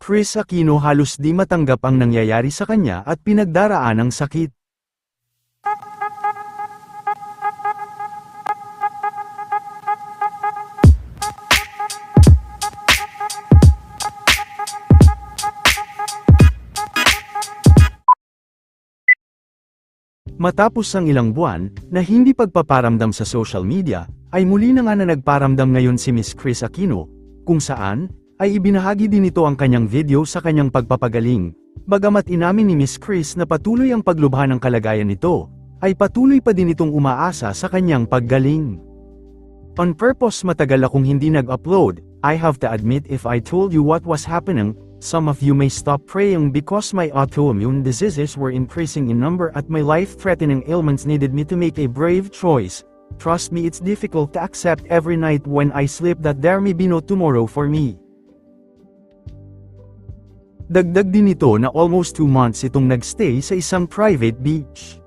Chris Aquino halos di matanggap ang nangyayari sa kanya at pinagdaraan ng sakit. Matapos ang ilang buwan, na hindi pagpaparamdam sa social media, ay muli na nga na nagparamdam ngayon si Miss Chris Aquino, kung saan, ay ibinahagi din ito ang kanyang video sa kanyang pagpapagaling. Bagamat inamin ni Miss Chris na patuloy ang paglubha ng kalagayan nito, ay patuloy pa din itong umaasa sa kanyang paggaling. On purpose matagal akong hindi nag-upload, I have to admit if I told you what was happening, some of you may stop praying because my autoimmune diseases were increasing in number at my life-threatening ailments needed me to make a brave choice. Trust me it's difficult to accept every night when I sleep that there may be no tomorrow for me. Dagdag din ito na almost 2 months itong nagstay sa isang private beach.